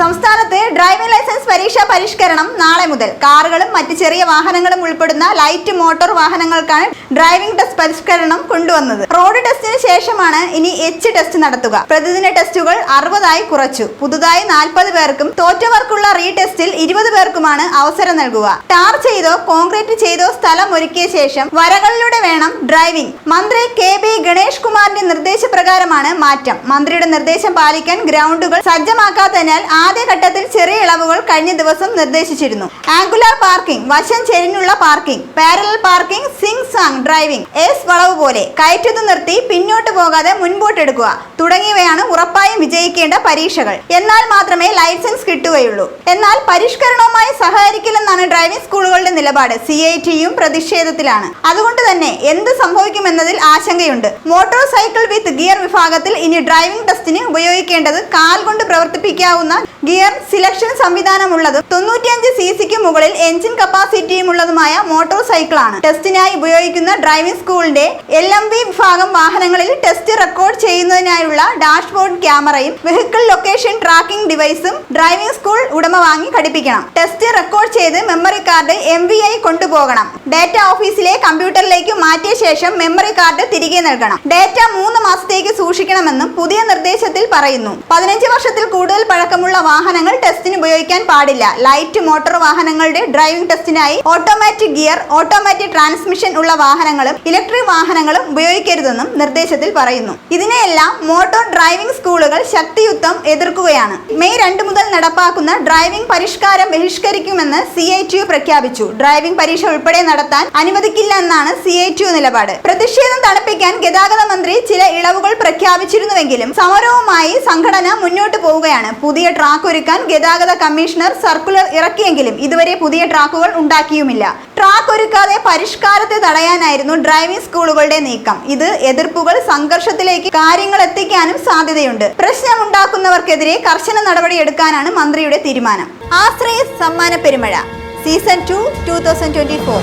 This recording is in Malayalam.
സംസ്ഥാനത്ത് ഡ്രൈവിംഗ് ലൈസൻസ് പരീക്ഷാ പരിഷ്കരണം നാളെ മുതൽ. കാറുകളും മറ്റ് ചെറിയ വാഹനങ്ങളും ഉൾപ്പെടുന്ന ലൈറ്റ് മോട്ടോർ വാഹനങ്ങൾക്കാണ് ഡ്രൈവിംഗ് ടെസ്റ്റ് പരിഷ്കരണം കൊണ്ടുവന്നത്. റോഡ് ടെസ്റ്റിന് ശേഷമാണ് ഇനി എച്ച് ടെസ്റ്റ് നടത്തുക. പ്രതിദിന ടെസ്റ്റുകൾ അറുപതായി കുറച്ചു. പുതുതായി നാൽപ്പത് പേർക്കും തോറ്റവർക്കുള്ള റീടെസ്റ്റിൽ ഇരുപത് പേർക്കുമാണ് അവസരം നൽകുക. ടാർ ചെയ്തോ കോൺക്രീറ്റ് ചെയ്തോ സ്ഥലം ഒരുക്കിയ ശേഷം വരകളിലൂടെ വേണം ഡ്രൈവിംഗ് മന്ത്രി കെ ബി ഗണേഷ് കുമാറിന്റെ നിർദ്ദേശപ്രകാരമാണ് മാറ്റം. മന്ത്രിയുടെ നിർദ്ദേശം പാലിക്കാൻ ഗ്രൗണ്ടുകൾ സജ്ജമാക്കാത്തതിനാൽ ആദ്യഘട്ടത്തിൽ ചെറിയ ഇളവുകൾ കഴിഞ്ഞ ദിവസം നിർദ്ദേശിച്ചിരുന്നു. ആംഗുലാർ പാർക്കിംഗ് വശം ചെരിഞ്ഞുള്ള parking parallel parking zig zag driving S വളവ് പോലെ കയറ്റുന്നു നിർത്തി പിന്നോട്ട് പോകാതെ മുൻപോട്ടെടുക്കുക തുടങ്ങിയവയാണ് ഉറപ്പായും വിജയിക്കേണ്ട പരീക്ഷകൾ. എന്നാൽ മാത്രമേ ലൈസൻസ് കിട്ടുകയുള്ളൂ. എന്നാൽ പരിഷ്കരണവുമായി സഹകരിക്കില്ലെന്നാണ് ഡ്രൈവിംഗ് സ്കൂളുകളുടെ നിലപാട്. സി ഐ ടിയും പ്രതിഷേധത്തിലാണ്. അതുകൊണ്ട് തന്നെ എന്ത് സംഭവിക്കുമെന്നതിൽ ആശങ്കയുണ്ട്. മോട്ടോർ സൈക്കിൾ വിത്ത് ഗിയർ വിഭാഗത്തിൽ ഇനി ഡ്രൈവിംഗ് ടെസ്റ്റിന് ഉപയോഗിക്കേണ്ടത് കാൽ കൊണ്ട് പ്രവർത്തിപ്പിക്കാവുന്ന ഗിയർ സിലക്ഷൻ സംവിധാനമുള്ളതും തൊണ്ണൂറ്റിയഞ്ച് സി സിക്ക് മുകളിൽ എഞ്ചിൻ കപ്പാസിറ്റിയുമുള്ളതുമായ മോട്ടോർ സൈക്കിളാണ്. ടെസ്റ്റിനായി ഉപയോഗിക്കുന്ന ഡ്രൈവിംഗ് സ്കൂളിന്റെ എൽ എം വി വിഭാഗം വാഹനങ്ങളിൽ ടെസ്റ്റ് റെക്കോർഡ് ചെയ്യുന്നതിനായുള്ള ഡാഷ്ബോർഡ് ക്യാമറയും വെഹിക്കിൾ ലൊക്കേഷൻ ട്രാക്കിംഗ് ഡിവൈസും ഡ്രൈവിംഗ് സ്കൂൾ ഉടമ വാങ്ങി ഘടിപ്പിക്കണം. ടെസ്റ്റ് റെക്കോർഡ് ചെയ്ത് memory card M V I കൊണ്ടുപോകണം. ഡാറ്റ ഓഫീസിലെ കമ്പ്യൂട്ടറിലേക്ക് മാറ്റിയ ശേഷം മെമ്മറി കാർഡ് തിരികെ നൽകണം. ഡാറ്റ മൂന്ന് മാസത്തേക്ക് സൂക്ഷിക്കണമെന്നും പുതിയ നിർദ്ദേശത്തിൽ പറയുന്നു. പതിനഞ്ച് വർഷത്തിൽ കൂടുതൽ പഴക്കമുള്ള വാഹനങ്ങൾ ടെസ്റ്റിന് ഉപയോഗിക്കാൻ പാടില്ല. ലൈറ്റ് മോട്ടോർ വാഹനങ്ങളുടെ ഡ്രൈവിംഗ് ടെസ്റ്റിനായി ഓട്ടോമാറ്റിക് ഗിയർ ഓട്ടോമാറ്റിക് ട്രാൻസ്മിഷൻ ഉള്ള വാഹനങ്ങളും ഇലക്ട്രിക് വാഹനങ്ങളും ഉപയോഗിക്കരുതെന്നും നിർദ്ദേശത്തിൽ പറയുന്നു. ഇതിനെയെല്ലാം മോട്ടോർ ഡ്രൈവിംഗ് സ്കൂളുകൾ ശക്തിയുക്തം എതിർക്കുകയാണ്. മെയ് രണ്ട് മുതൽ നടപ്പാക്കുന്ന ഡ്രൈവിംഗ് പരിഷ്കാരം ബഹിഷ്കരിക്കുമെന്ന് സി ഐ ടി യു പ്രഖ്യാപിച്ചു. ഡ്രൈവിംഗ് പരീക്ഷ ഉൾപ്പെടെ നടത്താൻ അനുവദിക്കില്ല എന്നാണ് സി ഐ ടി യു നിലപാട്. പ്രതിഷേധം തണുപ്പിക്കാൻ ഗതാഗത മന്ത്രി ചില ഇളവുകൾ പ്രഖ്യാപിച്ചിരുന്നുവെങ്കിലും സമരവുമായി സംഘടന മുന്നോട്ട് പോവുകയാണ്. പുതിയ ട്രാക്ക് ഒരുക്കാൻ ഗതാഗത കമ്മീഷണർ സർക്കുലർ ഇറക്കിയെങ്കിലും ഇതുവരെ പുതിയ ട്രാക്കുകൾ ഉണ്ടാക്കിയുമില്ല. ട്രാക്ക് ഒരുക്കാതെ പരിഷ്കാരത്തെ തടയാനായിരുന്നു ഡ്രൈവിംഗ് സ്കൂളുകളുടെ നീക്കം. ഇത് എതിർപ്പുകൾ സംഘർഷത്തിലേക്ക് കാര്യങ്ങൾ എത്തിക്കാനും സാധ്യതയുണ്ട്. പ്രശ്നമുണ്ടാക്കുന്നവർക്കെതിരെ കർശന നടപടി എടുക്കാനാണ് മന്ത്രിയുടെ തീരുമാനം. Ashraya Sammana Perumazha. Season two two thousand twenty four.